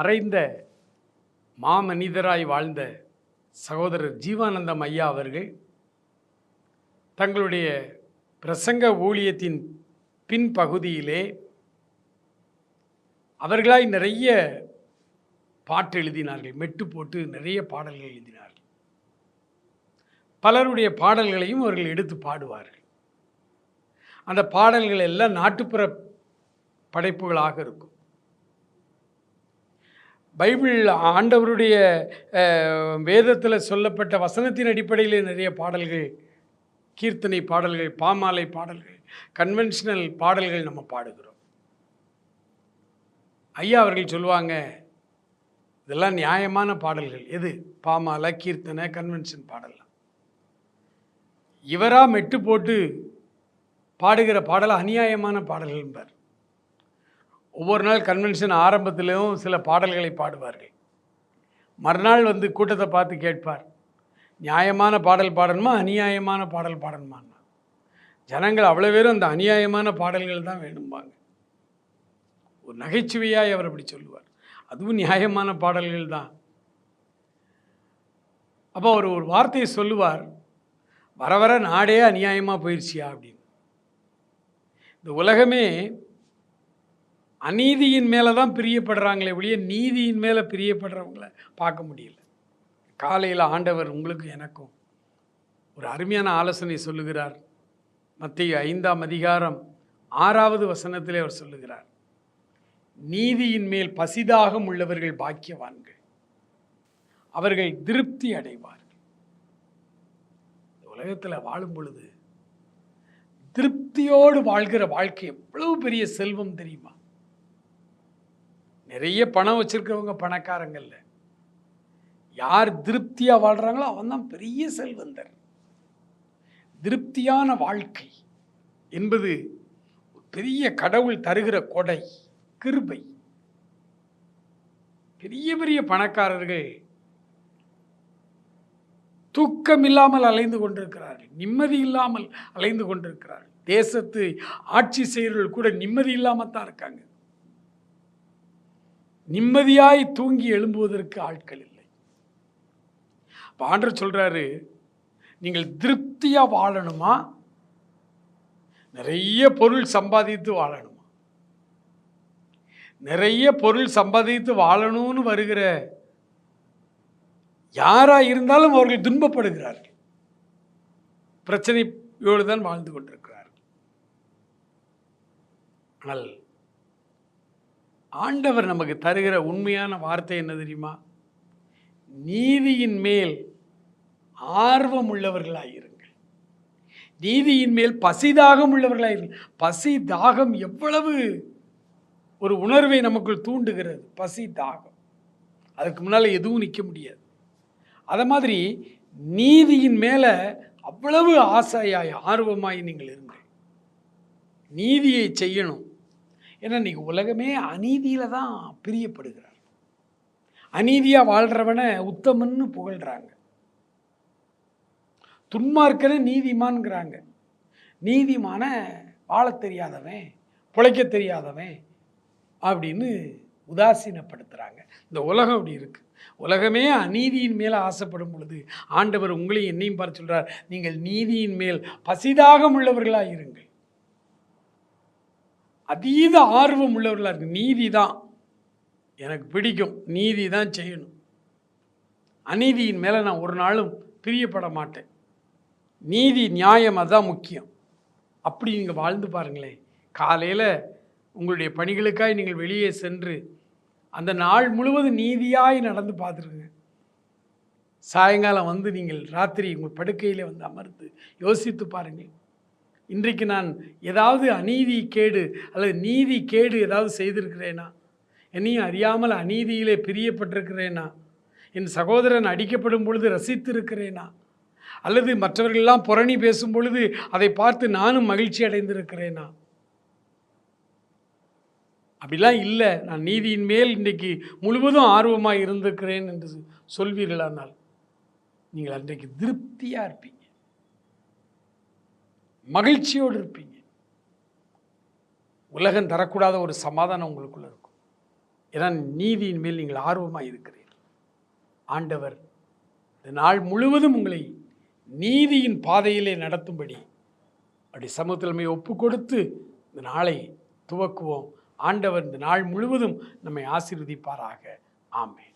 மறைந்த மாமனிதராய் வாழ்ந்த சகோதரர் ஜீவானந்தம் ஐயா அவர்கள் தங்களுடைய பிரசங்க ஊழியத்தின் பின்பகுதியிலே அவர்களாய் நிறைய பாட்டு எழுதினார்கள். மெட்டு போட்டு நிறைய பாடல்கள் எழுதினார்கள். பலருடைய பாடல்களையும் அவர்கள் எடுத்து பாடுவார்கள். அந்த பாடல்கள் எல்லாம் நாட்டுப்புற படைப்புகளாக இருக்கும். பைபிள் ஆண்டவருடைய வேதத்தில் சொல்லப்பட்ட வசனத்தின் அடிப்படையில் நிறைய பாடல்கள் கீர்த்தனை பாடல்கள் பாமாலை பாடல்கள் கன்வென்ஷனல் பாடல்கள் நம்ம பாடுகிறோம். ஐயா அவர்கள் சொல்லுவாங்க இதெல்லாம் நியாயமான பாடல்கள். எது? பாமாலை கீர்த்தனை கன்வென்ஷன் பாடலாம் இவராக மெட்டு போட்டு பாடுகிற பாடல் அநியாயமான பாடல்கள் என்பார். ஒவ்வொரு நாள் கன்வென்ஷன் ஆரம்பத்திலும் சில பாடல்களை பாடுவார்கள். மறுநாள் வந்து கூட்டத்தை பார்த்து கேட்பார். நியாயமான பாடல் பாடணுமா? அநியாயமான பாடல் பாடணுமான்னா ஜனங்கள் அவ்வளோ பேரும் அந்த அநியாயமான பாடல்கள் தான் வேணும்பாங்க. ஒரு நகைச்சுவையாக அவர் அப்படி சொல்லுவார். அதுவும் நியாயமான பாடல்கள் தான். அப்போ அவர் ஒரு வார்த்தையை சொல்லுவார். வர வர நாடே அநியாயமாக போயிடுச்சியா அப்படின்னு. இந்த உலகமே அநீதியின் மேலே தான் பிரியப்படுறாங்களே ஒழிய நீதியின் மேலே பிரியப்படுறவங்கள பார்க்க முடியல. காலையில் ஆண்டவர் உங்களுக்கு எனக்கும் ஒரு அருமையான ஆலோசனை சொல்லுகிறார். மத்திய ஐந்தாம் அதிகாரம் ஆறாவது வசனத்திலே அவர் சொல்லுகிறார். நீதியின் மேல் பசிதாகம் உள்ளவர்கள் பாக்கியவான்கள். அவர்கள் திருப்தி அடைவார்கள். உலகத்தில் வாழும் பொழுது திருப்தியோடு வாழ்கிற வாழ்க்கை எவ்வளவு பெரிய செல்வம் தெரியுமா? நிறைய பணம் வச்சிருக்கிறவங்க பணக்காரங்களில். யார் திருப்தியாக வாழ்கிறாங்களோ அவன் தான் பெரிய செல்வந்தர். திருப்தியான வாழ்க்கை என்பது பெரிய கடவுள் தருகிற கொடை கிருபை. பெரிய பெரிய பணக்காரர்கள் தூக்கம் இல்லாமல் அலைந்து கொண்டிருக்கிறார்கள் நிம்மதி இல்லாமல் அலைந்து கொண்டிருக்கிறார்கள். தேசத்து ஆட்சி செய்கிறவர்கள் கூட நிம்மதி இல்லாமல் தான் இருக்காங்க. நிம்மதியாய் தூங்கி எழும்புவதற்கு ஆட்கள் இல்லை. ஆண்டர் சொல்கிறாரு நீங்கள் திருப்தியாக வாழணுமா? நிறைய பொருள் சம்பாதித்து வாழணுமா? நிறைய பொருள் சம்பாதித்து வாழணும்னு வருகிற யாராக இருந்தாலும் அவர்கள் துன்பப்படுகிறார்கள். பிரச்சனையோடு தான் வாழ்ந்து கொண்டிருக்கிறார்கள். ஆனால் ஆண்டவர் நமக்கு தருகிற உண்மையான வார்த்தை என்ன தெரியுமா? நீதியின் மேல் ஆர்வம் உள்ளவர்களாயிருங்கள் நீதியின் மேல் பசி தாகம் உள்ளவர்களாயிருங்கள் பசி தாகம் எவ்வளவு ஒரு உணர்வை நமக்குள் தூண்டுகிறது. பசி தாகம் அதுக்கு முன்னால் எதுவும் நிற்க முடியாது. அதை மாதிரி நீதியின் மேலே அவ்வளவு ஆசையாய் ஆர்வமாய் நீங்கள் இருங்கள். நீதியை செய்யணும். ஏன்னா இன்றைக்கி உலகமே அநீதியில் தான் பிரியப்படுகிறார் அநீதியாக வாழ்கிறவனை உத்தமன்னு புகழ்கிறாங்க துன்மார்க்கனை நீதிமான்கிறாங்க. நீதிமான வாழ தெரியாதவன் பிழைக்க தெரியாதவன் அப்படின்னு உதாசீனப்படுத்துகிறாங்க இந்த உலகம் அப்படி இருக்குது உலகமே அநீதியின் மேலே ஆசைப்படும் பொழுது ஆண்டவர் உங்களையும் என்னையும் பார்த்து சொல்கிறார் நீங்கள் நீதியின் மேல் பசிதாகம் உள்ளவர்களாக இருங்கள் அதீத ஆர்வம் உள்ளவர்களாக இருக்கு. நீதி தான் எனக்கு பிடிக்கும். நீதி தான் செய்யணும். அநீதியின் மேலே நான் ஒரு நாளும் பிரியப்பட மாட்டேன். நீதி நியாயம் அதுதான் முக்கியம். அப்படி நீங்கள் வாழ்ந்து பாருங்களேன். காலையில் உங்களுடைய பணிகளுக்காய் நீங்கள் வெளியே சென்று அந்த நாள் முழுவதும் நீதியாய் நடந்து பார்த்துருங்க. சாயங்காலம் வந்து நீங்கள் ராத்திரி உங்கள் படுக்கையில் வந்து அமர்ந்து யோசித்து பாருங்கள். இன்றைக்கு நான் ஏதாவது அநீதி கேடு அல்லது நீதி கேடு ஏதாவது செய்திருக்கிறேனா? என்னையும் அறியாமல் அநீதியிலே பிரியப்பட்டிருக்கிறேனா? என் சகோதரன் அடிக்கப்படும் பொழுது ரசித்திருக்கிறேனா? அல்லது மற்றவர்களெல்லாம் புரணி பேசும் பொழுது அதை பார்த்து நானும் மகிழ்ச்சி அடைந்திருக்கிறேனா? அப்படிலாம் இல்லை. நான் நீதியின் மேல் இன்றைக்கு முழுவதும் ஆர்வமாக இருந்திருக்கிறேன் என்று சொல்வீர்களானால் நீங்கள் அன்றைக்கு திருப்தியாக இருப்பீங்க. மகிழ்ச்சியோடு இருப்பீங்க. உலகம் தரக்கூடாத ஒரு சமாதானம் உங்களுக்குள்ள இருக்கும். ஏன்னா நீதியின் மேல் நீங்கள் ஆர்வமாக இருக்கிறீர்கள். ஆண்டவர் இந்த நாள் முழுவதும் உங்களை நீதியின் பாதையிலே நடத்தும்படி அப்படி சமூகத்திலமை ஒப்பு கொடுத்து இந்த நாளை துவக்குவோம். ஆண்டவர் இந்த நாள் முழுவதும் நம்மை ஆசீர்வதிப்பாராக. ஆமென்.